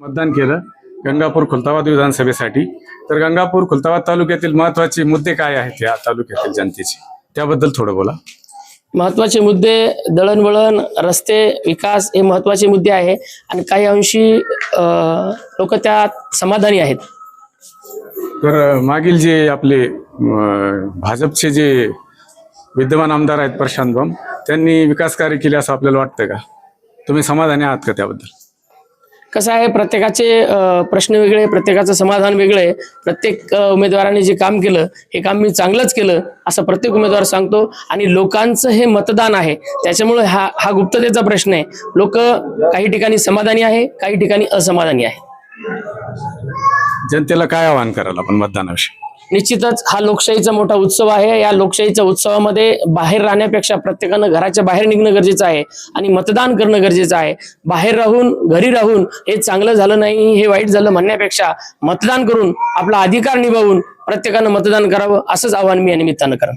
मतदान केलं गंगापूर खुलताबाद विधानसभेसाठी. तर गंगापूर खुलताबाद तालुक्यातील महत्त्वाचे मुद्दे काय आहेत या तालुक्यातील जनतेचे? त्याबद्दल थोडं बोला. महत्त्वाचे मुद्दे दळणवळण रस्ते विकास हे महत्त्वाचे मुद्दे आहे आणि काही अंशी लोक त्यात समाधानी आहेत. तर मागील जे आपले भाजपचे जे विद्यमान आमदार आहेत प्रशांत बम त्यांनी विकास कार्य केले असं आपल्याला वाटतं का? तुम्ही समाधानी आहात का त्याबद्दल? कसं आहे प्रत्येकाचे प्रश्न वेगळे प्रत्येकाचं समाधान वेगळं. आहे प्रत्येक उमेदवाराने जे काम केलं हे काम मी चांगलंच केलं असं प्रत्येक उमेदवार सांगतो. आणि लोकांचं हे मतदान आहे त्याच्यामुळे हा हा गुप्ततेचा प्रश्न आहे. लोक काही ठिकाणी समाधानी आहे काही ठिकाणी असमाधानी आहे. जनतेला काय आवाहन करायला आपण मतदानाविषयी? निश्चितच हा लोकशाहीचा मोठा उत्सव आहे. या लोकशाहीच्या उत्सवामध्ये बाहेर राहण्यापेक्षा प्रत्येकानं घराच्या बाहेर निघणं गरजेचं आहे आणि मतदान करणं गरजेचं आहे. बाहेर राहून घरी राहून हे चांगलं झालं नाही हे वाईट झालं म्हणण्यापेक्षा मतदान करून आपला अधिकार निभावून प्रत्येकानं मतदान करावं असंच आव्हान मी या निमित्तानं करेन.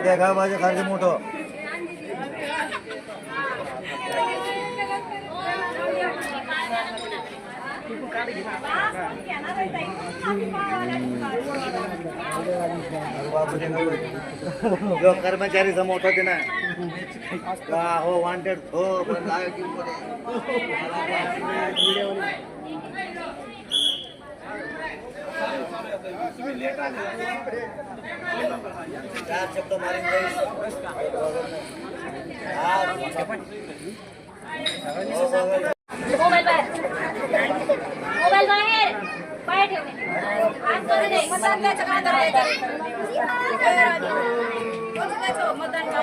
देखा माझे खाली मोठं जो कर्मचारी मोठं ते ना का हो वांटेड हो पण आहे चार शब्द मारून मोबाईल बाहेर मोबाईल बाहेर बाहेर ठेवणे मतदान द्यायचं करायचं मतदान का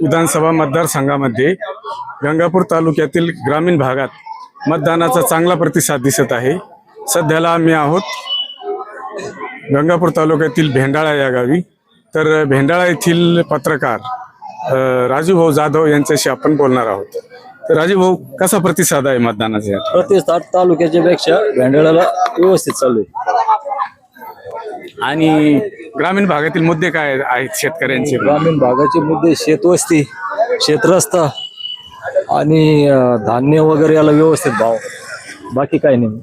विधानसभा मतदारसंघामध्ये गंगापूर तालुक्यातील ग्रामीण भागात मतदानाचा चांगला प्रतिसाद दिसत आहे. सध्याला आम्ही आहोत गंगापूर तालुक्यातील भेंडाळा या गावी. तर भेंडाळा येथील पत्रकार राजूभाऊ जाधव यांच्याशी आपण बोलणार आहोत. तर राजूभाऊ कसा प्रतिसाद आहे मतदानाचा? प्रतिष्ठात तालुक्याच्या पेक्षा भेंडाळ्याला व्यवस्थित चालू आहे. आणि ग्रामीण भागातील मुद्दे काय आहेत शेतकऱ्यांचे? ग्रामीण भागाचे मुद्दे शेतवस्ती शेतरस्ता आणि धान्य वगैरे याला व्यवस्थित भाव. बाकी काही नाही.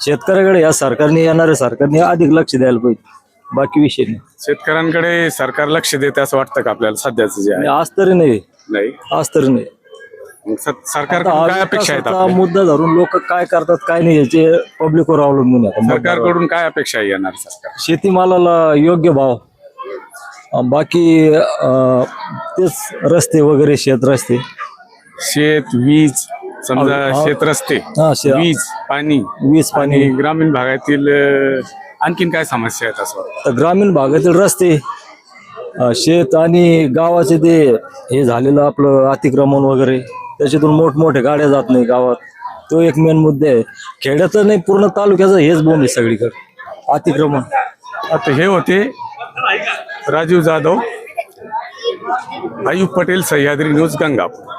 शेतकऱ्याकडे या सरकारने येणाऱ्या सरकारने अधिक लक्ष द्यायला पाहिजे. बाकी विषय नाही. शेतकऱ्यांकडे सरकार लक्ष देते असं वाटतं का आपल्याला सध्याचं जे आहे? आणि आज तरी नाही. नाही? आज तरी नाही. मग स- आता सरकारकडून हा काय अपेक्षा आहेत आपल्या? मुद्दा धरून लोक काय करतात काय नाही याचे पब्लिकवर अवलंबून आहे. आता. सरकारकडून काय अपेक्षा आहे येणार सरकार? शेतीमालाला योग्य भाव. अं, बाकी अं, तेच रस्ते वगैरे शेत रस्ते. शेत वीज समजा. शेत रस्ते हा, शे- वीज पाणी वीज पाणी. आणि ग्रामीण भागातील अं, आणखीन काय समस्या आहेत असं वाटतं? तर ग्रामीण भागातील रस्ते अं, शेत आणि गावाचे ते हे झालेलं आपलं अतिक्रमण वगैरे त्याच्यातून मोठमोठ्या गाड्या जात नाही गावात. तो एक मेन मुद्दे आहे. खेड्याचं नाही पूर्ण तालुक्याचं हेच बोंब आहे सगळीकडे. अतिक्रमण. आता हे होते राजीव जाधव आयुब पटेल सह्याद्री न्यूज गंगापूर.